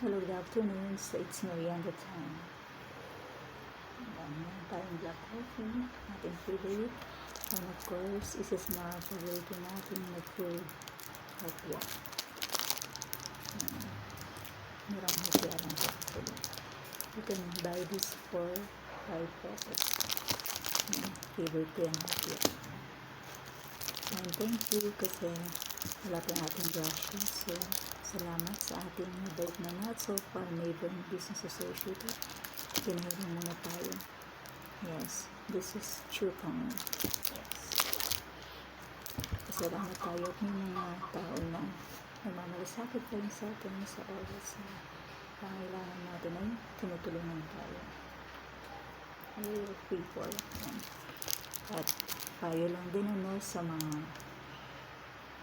Hello, good afternoon. So, it's merienda time. Ayan, meron tayong black coffee, ating favorite. And of course, isa sa mga paborito natin na food, hopya. Merong hopya lang actually. You can buy this for 5 pesos. Favorite ko yung hopya. And thank you kasi wala pa yung ating brushes. Sa ating mabait na not so far neighboring business associate. Pinahiram muna tayo. Yes, this is Chukang. Yes. Salamat tayo at may mga tao na namamalasakit pa rin sa atin sa oras na pangailangan natin ay tinutulungan tayo. Ay, people. At payo lang din ano sa mga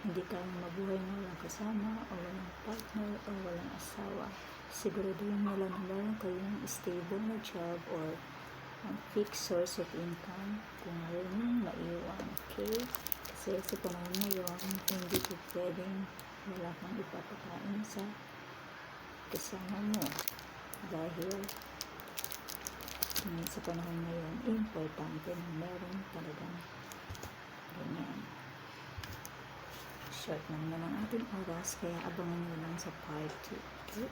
hindi kayang mabuhay na walang kasama o walang partner o walang asawa. Siguraduhin nila na meron kayong stable na job or um, fixed source of income kung ngayon yung maiwan. Okay? Kasi sa panahon ngayon, hindi po pwedeng wala kang ipapakain sa kasama mo. Dahil mm, sa panahon ngayon, importante na meron talagang Short lang na ng ating oras, kaya abangan nyo lang sa part 2. Okay?